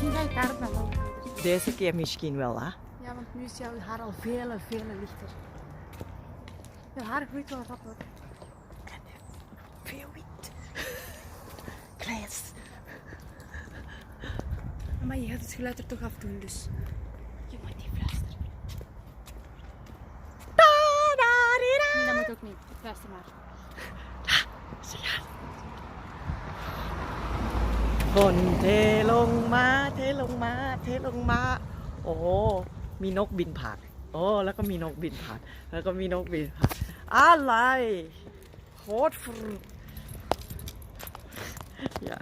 misschien ga ik daar wel. Deze keer misschien wel, hè? Ja, want nu is jouw haar al veel, vele lichter. Je haar groeit wel wat hoor. Veel wit. Kleins. Maar je gaat het geluid er toch afdoen, dus. Je moet niet fluisteren. Nee, dat moet ook niet. Fluister maar. Ja, ah, ze ฝนเทลงมาเทลงมา เทลงมา โอ้มีนกบินผ่านโอ้แล้วก็มีนกบินผ่านแล้วก็มีนกบินผ่านอะไรโคตรฟรอย่า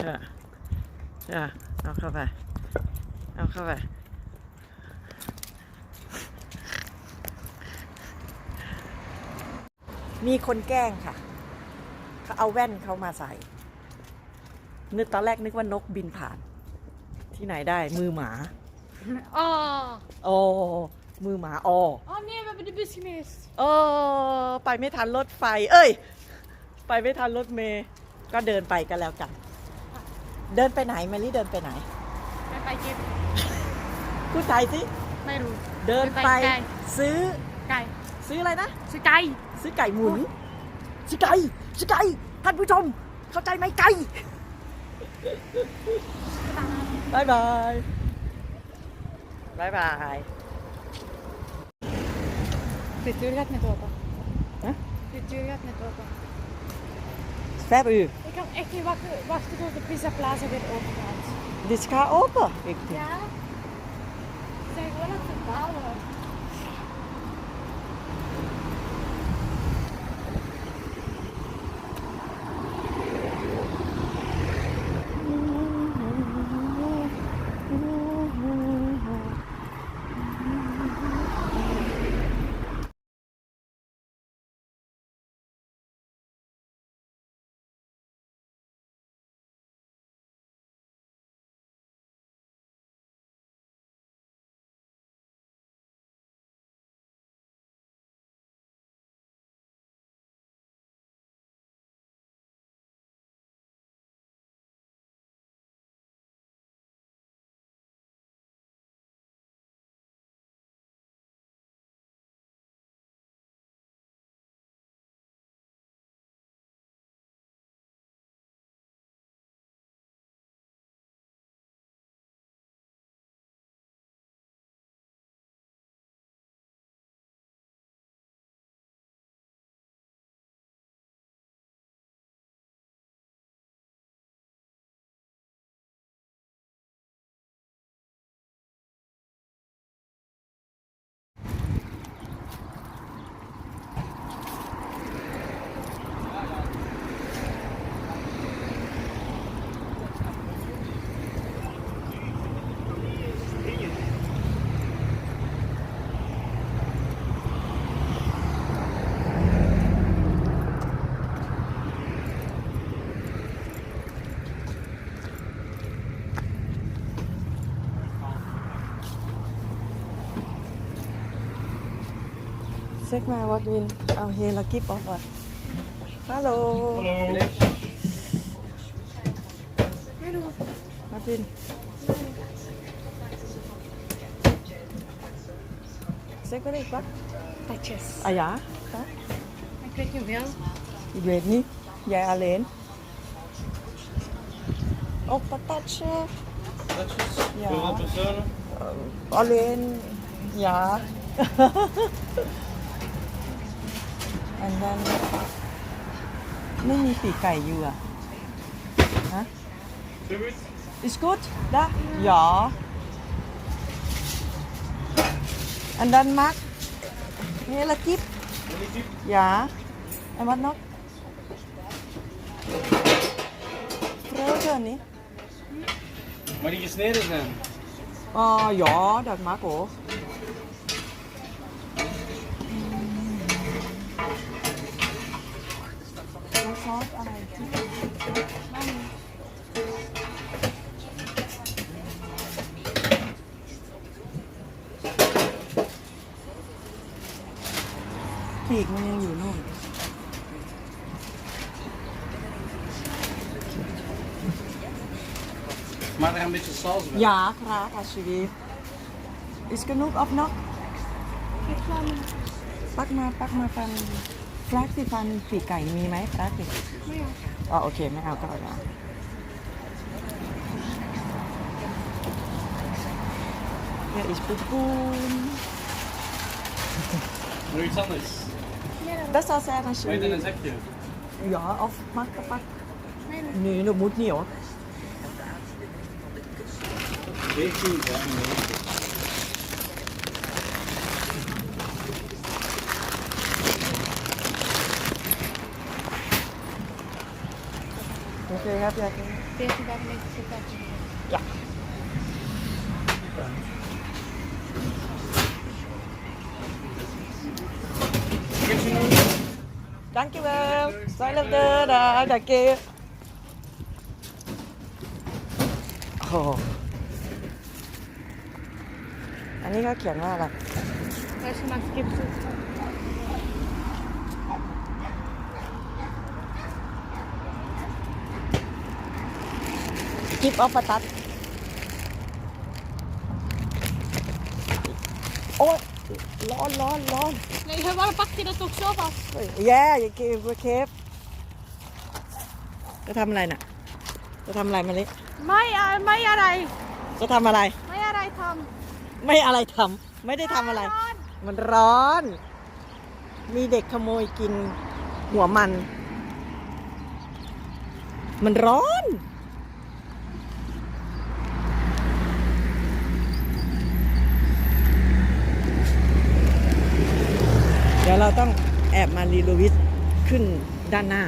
อย่าเอาเข้าไปเอาเข้าไป มีคนแกล้งค่ะ เขาเอาแว่นเขามาใส่นึกตอนแรกนึกว่านกบินผ่าน ที่ไหนได้มือหมาอ๋โอ้มือหมาอ๋ออ h อนี w เป็นบิส de bus โอ้ไปไม่ทันรถไฟ เอ้ย ไปไม่ทันรถเมย์ก็เดินไปกันแล้วกัน เดินไปไหนมรลี่เดินไปไหน ไปไปกิ j t พูดไทยสิ ไม่รู้ เดินไปไปไซื้อไก่ซื้ออะไรนะซื้อไก่ซื้อไก่หมุนซื้อไก่ซื้อไก่ท่านผู้ชมเข้าใจไหมไก่ Bye bye. Bye bye. De deur gaat net open. Huh? Dit uur gaat net open. Vijf uur? Ik kan echt niet wachten, tot de Pizza Plaza weer open gaat. Dit dus gaat open? Ik denk. Ja. Ze zijn gewoon aan het bouwen? Zeg maar wat wil uh, een hele kip of wat? Hallo. Hallo. Hallo. Martin. Zeg maar even wat. Patjes. Ah ja? Ik weet niet Ik weet niet. Jij alleen. Oh, patatje. Patatjes? Ja. alleen. Ja. อันด้านไม่มีปีไก่อยู่อ่ะฮะ is good ดะหยออันด้านมาร์กนี่ละกิฟหยาอันวัดนกเร็วเกินนี้ Maar die g e อ n e d e n อ i j n a อ ja, dat mag ook. ปีกมันยังอยู่นู่นมาทำเป็นซอสอย่าครับอาชีวิต is genoeg of nog ปักมาปักมาฟันแฟลกสีฟันปีกไก่มีไหมแฟลกสีไม่เอา Ah, okay, อ๋อโอเคไม่เอาก็เอาละเ Here is ปูปูน Nichts anderes. Das sah sehr schön. Wollt ihr eine Säcke? Ja, auf Mackabak. Nee, das muss nicht auch. Ich bin gerne. I'm very happy I came. Thank you, Dr. Yeah. Thank you, ma'am. love the da, you. Oh. อนนเขาเขยนวาอะไรกิฟอ์ปปะตัดโอ้ยร้อนร้อนร้อนเฮ้ยว่า a r e n pakt je dat ก o k zo แย่อย่าเก็บเคฟจะทำอะไรน่ะ จะทำอะไรมาลิไม่ ไม่อะไร จะทำอะไร ไม่อะไรทำ ไม่อะไรทำไม่ได้ทำอะไร มันร้อน มีเด็กขโมยกินหัวมัน มันร้อนเดี๋ยวเราต้องแอบมารีโลวิสขึ้นด้านหน้า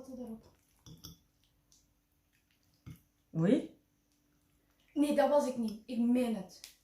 katten erop. Oei. Nee, dat was ik niet. Ik meen het.